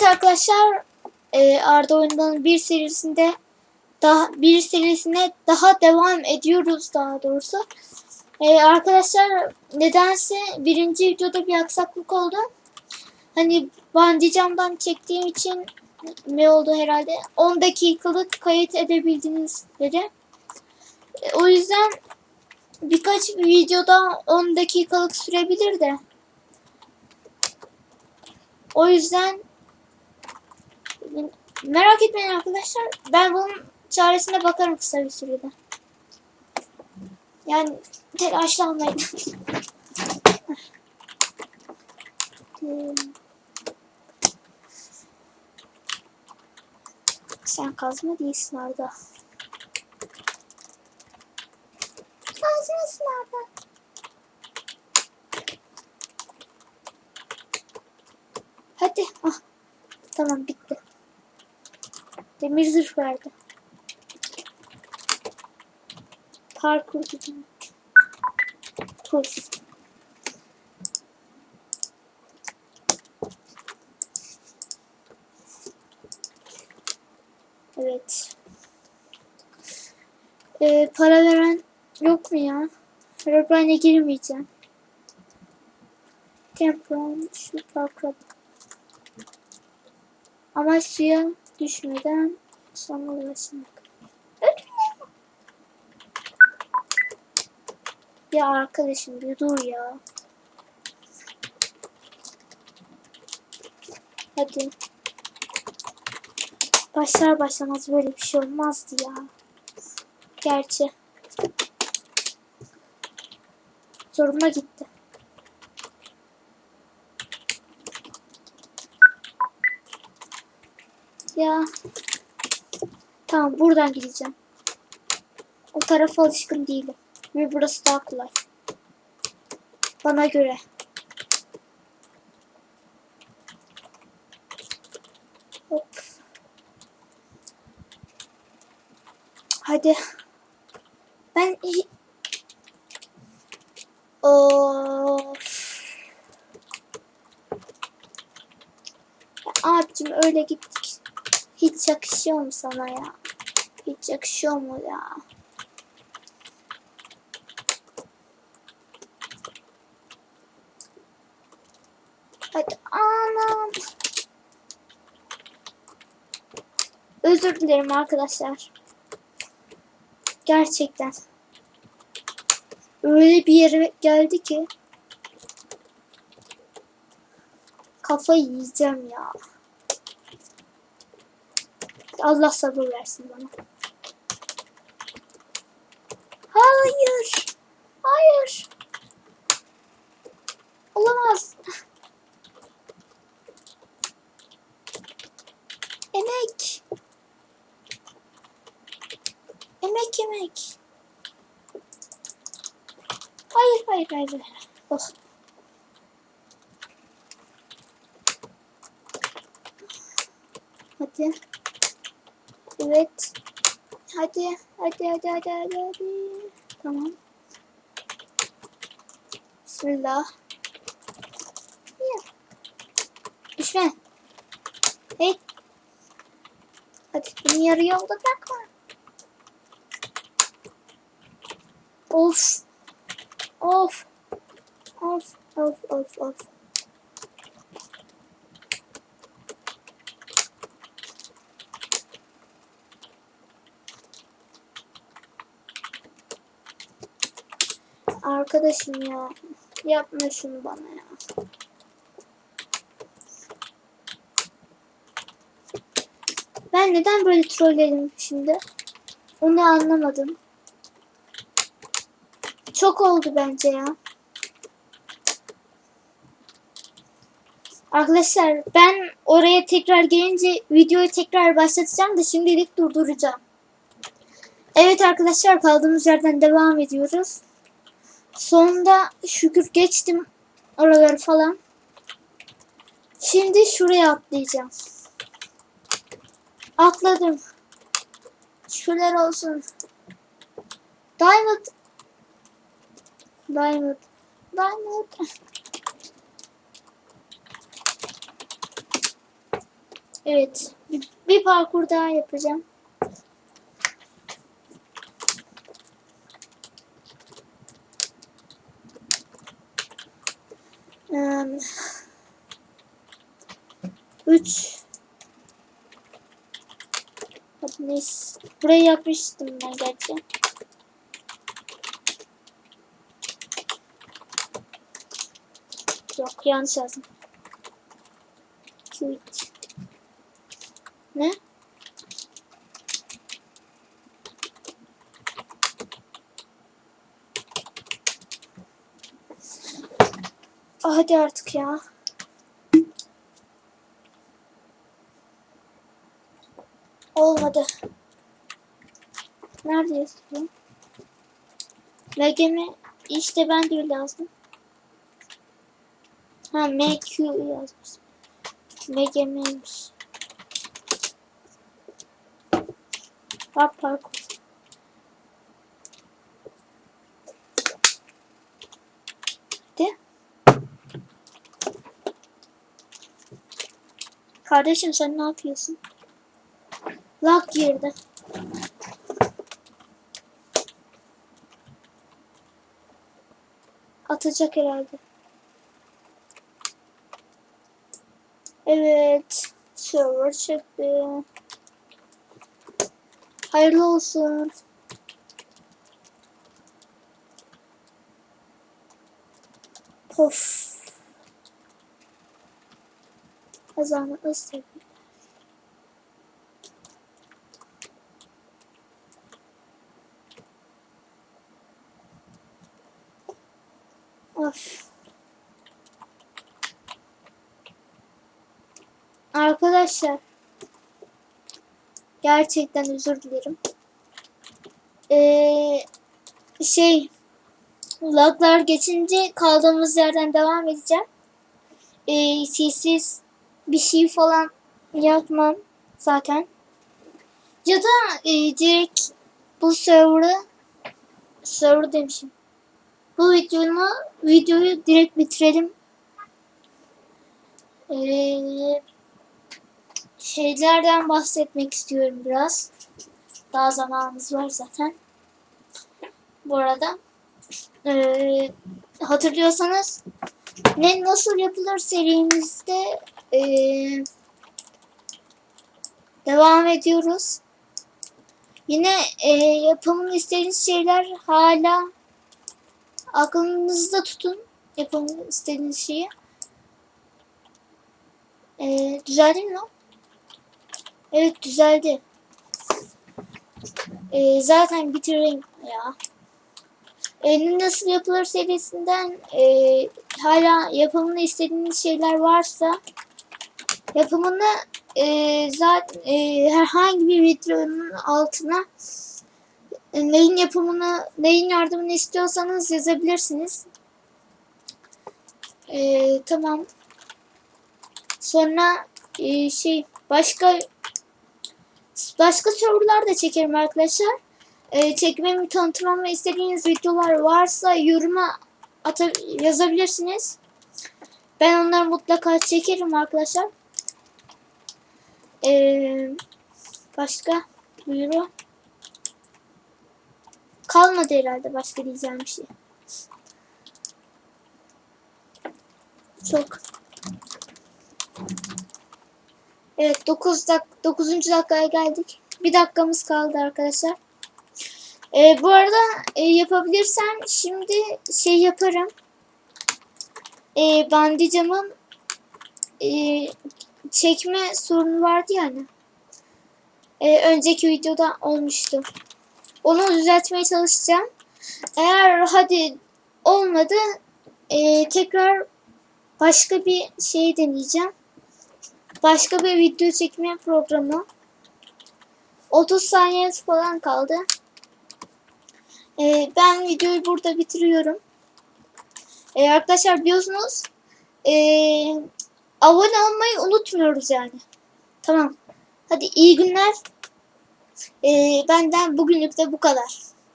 Evet arkadaşlar e, Arda Oyundan bir serisinde daha bir serisine daha devam ediyoruz daha doğrusu. E, arkadaşlar nedense birinci videoda bir aksaklık oldu. Hani bungee camdan çektiğim için ne oldu herhalde 10 dakikalık kayıt edebildiniz dedi. E, o yüzden birkaç videoda 10 dakikalık sürebilir de. O yüzden merak etmeyin arkadaşlar. Ben bunun çaresine bakarım kısa bir sürede. Yani telaşlanmayın. Sen kazma değilsin Arda. Kazmasın Arda. Hadi. Ah. Tamam bitti. Demir zırh verdi. Parkur gidin. Tur. Evet. Ee, para veren yok mu ya? Herobrine'e girmeyeceğim. Temporal, şu parkur. Düşmeden ulaşmak. Ya arkadaşım bir dur ya. Hadi. Başlar başlamaz böyle bir şey olmazdı ya. Gerçi. Zoruma gitti. Ya. Tamam buradan gideceğim. O tarafa alışkın değilim. Ve burası daha kolay. Bana göre. Hop. Hadi. Ben Of. Abicim öyle gittik. Hiç yakışıyor mu sana ya? Hiç yakışıyor mu ya? Hadi anam. Özür dilerim arkadaşlar. Gerçekten. Öyle bir yere geldi ki. Kafayı yiyeceğim ya. Allah sabır versin bana. Hayır. Hayır. Olamaz. Emek. Emek emek. Hayır hayır hayır. Oh. Hadi. Evet. Hadi. Hadi hadi hadi hadi hadi. Tamam. Bismillah. Ya. Düşme. Hey. Hadi beni yarı yolda bırakma. Of. Of. Of of of of. Arkadaşım ya. Yapma şunu bana ya. Ben neden böyle trolledim şimdi? Onu anlamadım. Çok oldu bence ya. Arkadaşlar ben oraya tekrar gelince videoyu tekrar başlatacağım da şimdilik durduracağım. Evet arkadaşlar kaldığımız yerden devam ediyoruz. Sonunda şükür geçtim oraları falan. Şimdi şuraya atlayacağım. Atladım. Şükürler olsun. Diamond. Diamond. Diamond. Evet. Bir, bir parkur daha yapacağım. 3 Hadi neyse. Burayı yapmıştım ben gerçi. Yok yanlış yazdım. Tweet. Ne? Hadi artık ya. Olmadı. Nerede yazıyor? MGM işte ben de lazım. Ha MQ yazmış. MGM'ymiş. Bak parkur. Hadi. Kardeşim sen ne yapıyorsun? Lag girdi. Atacak herhalde. Evet. Server çıktı. Hayırlı olsun. Of. Azamı ısırdım. Of. Arkadaşlar. Gerçekten özür dilerim. Ee, şey laglar geçince kaldığımız yerden devam edeceğim. Ee, sessiz bir şey falan yapmam zaten. Ya da e, direkt bu server'ı server demişim. Bu videonu videoyu direkt bitirelim. Ee, şeylerden bahsetmek istiyorum biraz. Daha zamanımız var zaten. Bu arada ee, hatırlıyorsanız ne nasıl yapılır serimizde ee, devam ediyoruz. Yine ee, yapımını istediğiniz şeyler hala aklınızda tutun. Yapımını istediğiniz şeyi. Ee, düzeldi mi lan? Evet düzeldi. Ee, zaten bitireyim ya. Ee, nasıl yapılır serisinden e, hala yapımını istediğiniz şeyler varsa yapımını e, zaten e, herhangi bir videonun altına neyin yapımını neyin yardımını istiyorsanız yazabilirsiniz. E, tamam. Sonra e, şey başka başka sorular da çekerim arkadaşlar. Ee, çekmemi tanıtmamı istediğiniz videolar varsa yoruma yazabilirsiniz. Ben onları mutlaka çekerim arkadaşlar. Ee, başka buyuru. Kalmadı herhalde başka diyeceğim bir şey. Çok. Evet 9 dak 9. dakikaya geldik. Bir dakikamız kaldı arkadaşlar. Ee, bu arada e, yapabilirsem şimdi şey yaparım. E, bandicamın e, çekme sorunu vardı yani. E, önceki videoda olmuştu. Onu düzeltmeye çalışacağım. Eğer hadi olmadı e, tekrar başka bir şey deneyeceğim. Başka bir video çekme programı. 30 saniyesi falan kaldı. Ee, ben videoyu burada bitiriyorum. Ee, arkadaşlar biliyorsunuz ee, abone olmayı unutmuyoruz yani. Tamam. Hadi iyi günler. Ee, benden bugünlük de bu kadar.